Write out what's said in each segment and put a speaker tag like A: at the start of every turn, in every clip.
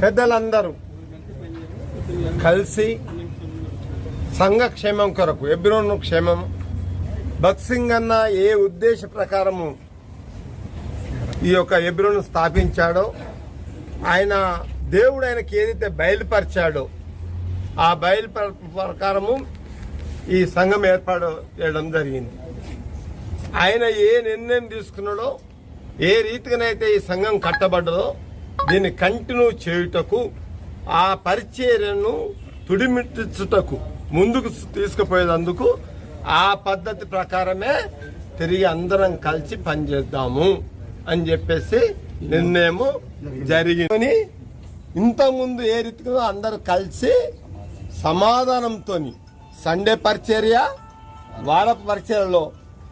A: పెద్దలందరూ కలిసి సంఘ క్షేమం కొరకు ఎబ్రోన్ క్షేమం భక్సింగ్ అన్న ఏ ఉద్దేశ ప్రకారము ఈ యొక్క ఎబ్రోను స్థాపించాడో ఆయన దేవుడు ఆయనకి ఏదైతే బయలుపరిచాడో ఆ బయలుపర ప్రకారము ఈ సంఘం ఏర్పాటు చేయడం జరిగింది. ఆయన ఏ నిర్ణయం తీసుకున్నాడో ఏ రీతిగానైతే ఈ సంఘం కట్టబడ్డదో దీన్ని కంటిన్యూ చేయుటకు ఆ పరిచర్యను తుడిమిట్టించుటకు ముందుకు తీసుకుపోయేందుకు ఆ పద్ధతి ప్రకారమే తిరిగి అందరం కలిసి పనిచేద్దాము అని చెప్పేసి నిర్ణయము జరిగింది. ఇంతకుముందు ఏ రీతిగా అందరూ కలిసి సమాధానంతో సండే పరిచర్య వారపు పరిచర్యలో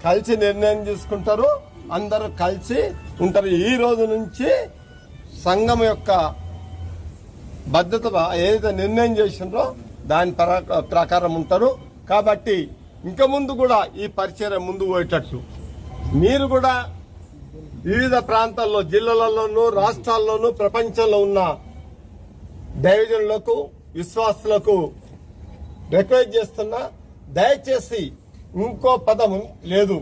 A: కలిసి నిర్ణయం తీసుకుంటారు అందరూ కలిసి ఉంటారు. ఈ రోజు నుంచి సంఘం యొక్క భద్రత ఏదైతే నిర్ణయం చేసిండ్రో దాని ప్రకారం ఉంటారు. కాబట్టి ఇంకా ముందు కూడా ఈ పరిచయం ముందు పోయేటట్టు. మీరు కూడా వివిధ ప్రాంతాల్లో జిల్లాలలోనూ రాష్ట్రాల్లోనూ ప్రపంచంలో ఉన్న దైవజనులకు విశ్వాసులకు రిక్వెస్ట్ చేస్తున్నా దయచేసి ఇంకో పదం లేదు.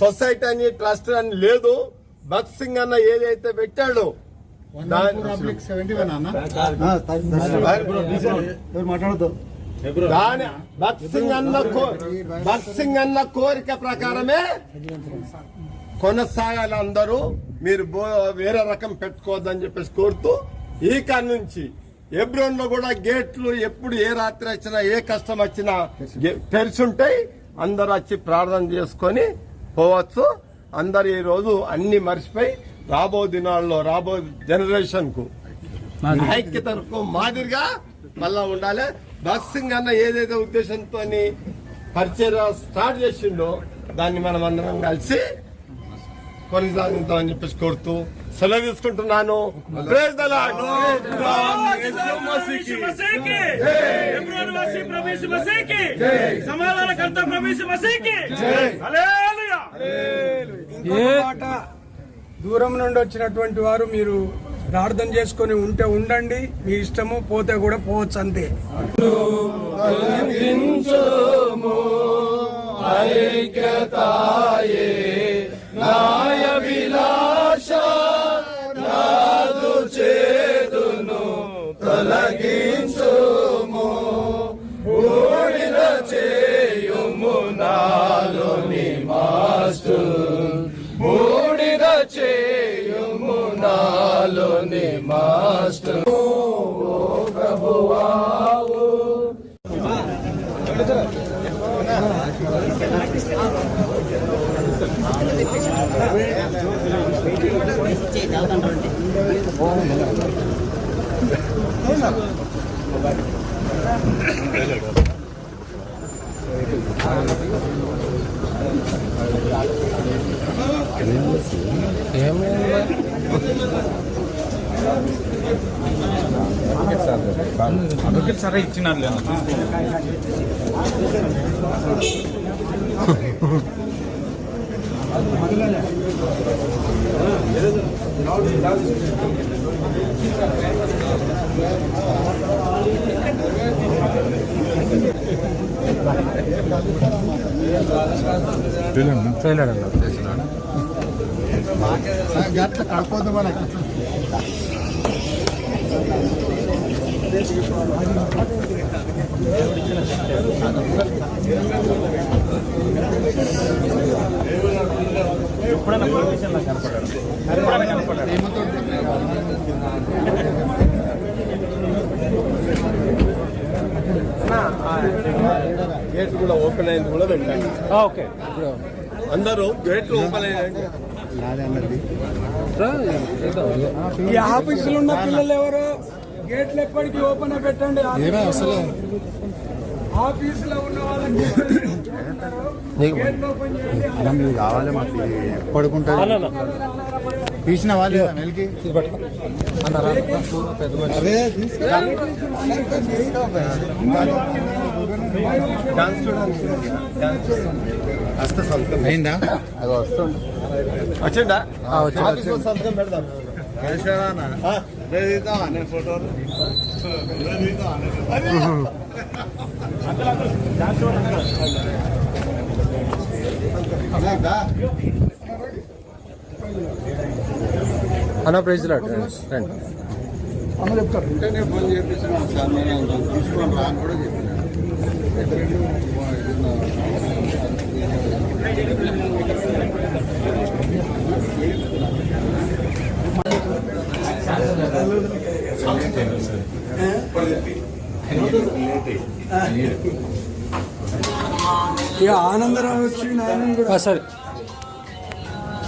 A: సొసైటీ అని ట్రస్ట్ అని లేదు. బక్సింగ్ అన్న ఏదైతే పెట్టాడో దాని- బక్సింగ్ అన్న? కో- బక్సింగ్ అన్న కోరిక ప్రకారమే కొనసాగాలి అందరూ మీరు బో- వేరే రకం పెట్టుకోవద్దని చెప్పేసి కోరుతూ ఈ కాడి నుంచి ఎబ్రోన్లో కూడా గేట్లు ఎప్పుడు ఏ రాత్రి వచ్చినా ఏ కష్టం వచ్చినా గే- తెరిచుంటాయి. అందరూ వచ్చి ప్రార్థన చేసుకొని పోవచ్చు. అందరు ఈ రోజు అన్ని మర్చిపోయి రాబో దినాల్లో రాబో జనరేషన్కు ఐక్యతకు మాదిరిగా మళ్ళా ఉండాలి. బక్సింగ్ అన్న ఏదైతే ఉద్దేశంతో పరిచయం స్టార్ట్ చేసిండో దాన్ని మనం అందరం కలిసి కొనసాగుతామని చెప్పేసి కోరుతూ సెలవు తీసుకుంటున్నాను.
B: సమాధానకర్త ప్రవేశ మసీకి
C: దూరం నుండి వచ్చినటువంటి వారు మీరు ప్రార్థన చేసుకొని ఉంటే ఉండండి. మీ ఇష్టము పోతే కూడా పోవచ్చు అంతే.
B: నష్టము ప్రభువావు ఏమైంది అడ్వకేట్ సరే ఇచ్చినారు చేసిన
D: గట్ల కడపొద్దు మనకి.
B: ఎప్పుడైనా నాకు కనపడాడు ఎప్పుడైనా కనపడాడు
A: గేట్ కూడా ఓపెన్ అయింది కూడా పెట్టండి
B: ఓకే
A: అందరూ గేట్లు ఓపెన్ అయ్యాయండి
C: ఈ ఆఫీసులో ఉన్న పిల్లలు ఎవరు? గేట్లు ఎప్పటికీ ఓపెన్ పెట్టండి. ఆఫీసులో ఉన్న వాళ్ళకి గేట్లు ఓపెన్ చేయండి.
D: కావాలి మాకు పడుకుంటుంది తీసిన వాళ్ళు అరే
A: డాన్స్ సంతకం.
D: అయిందా? అది వస్తుంది.
A: వచ్చిందా సంతకం పెడదాం.
C: అన్న ప్రైజ్ రండి.
D: వెంటనే ఫోన్ చేపించిన సార్ నేను తీసుకొని రాని కూడా చెప్పిన.
B: ఇక ఆనందరావు వచ్చి నాయన కూడా
C: సరే.